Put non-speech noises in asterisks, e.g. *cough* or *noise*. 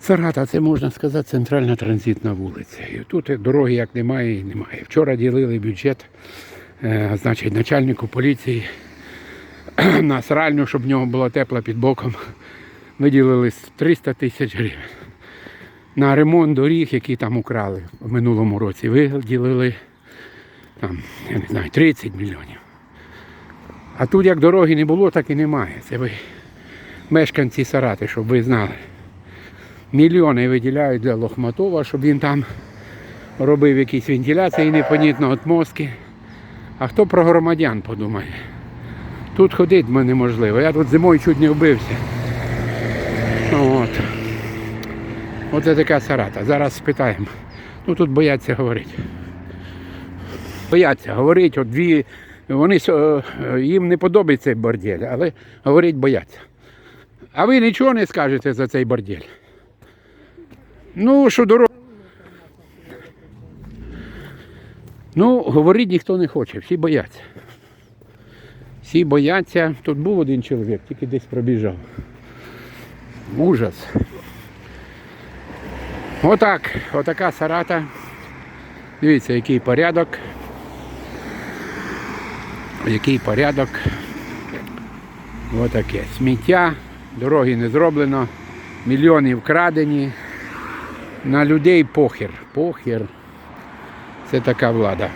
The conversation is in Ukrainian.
Сарата, це можна сказати центральна транзитна вулиця. І тут дороги як немає і немає. Вчора ділили бюджет, е, значить, начальнику поліції *clears throat* на сральню, щоб в нього було тепло під боком. Виділили 300 тисяч гривень. На ремонт доріг, які там украли в минулому році, виділили там, я не знаю, 30 мільйонів. А тут як дороги не було, так і немає. Це ви мешканці Сарати, щоб ви знали. Мільйони виділяють для Лохматова, щоб він там робив якісь вентиляції, непонятно отмостки. А хто про громадян подумає? Тут ходити неможливо. Я тут зимою чуть не вбився. От. Оце така Сарата. Зараз спитаємо. Ну тут бояться говорити. Бояться говорити, от дві. Вони е, їм не подобається цей бордель, але говорить бояться. А ви нічого не скажете за цей бордель? Ну, що дорога. Ну, говорити ніхто не хоче, всі бояться. Всі бояться. Тут був один чоловік, тільки десь пробіжав. Ужас. Отак, отака сарата. Дивіться, який порядок. Який порядок. Отаке. Сміття, дороги не зроблено, мільйони вкрадені. На людей похер. Похер. Це така влада.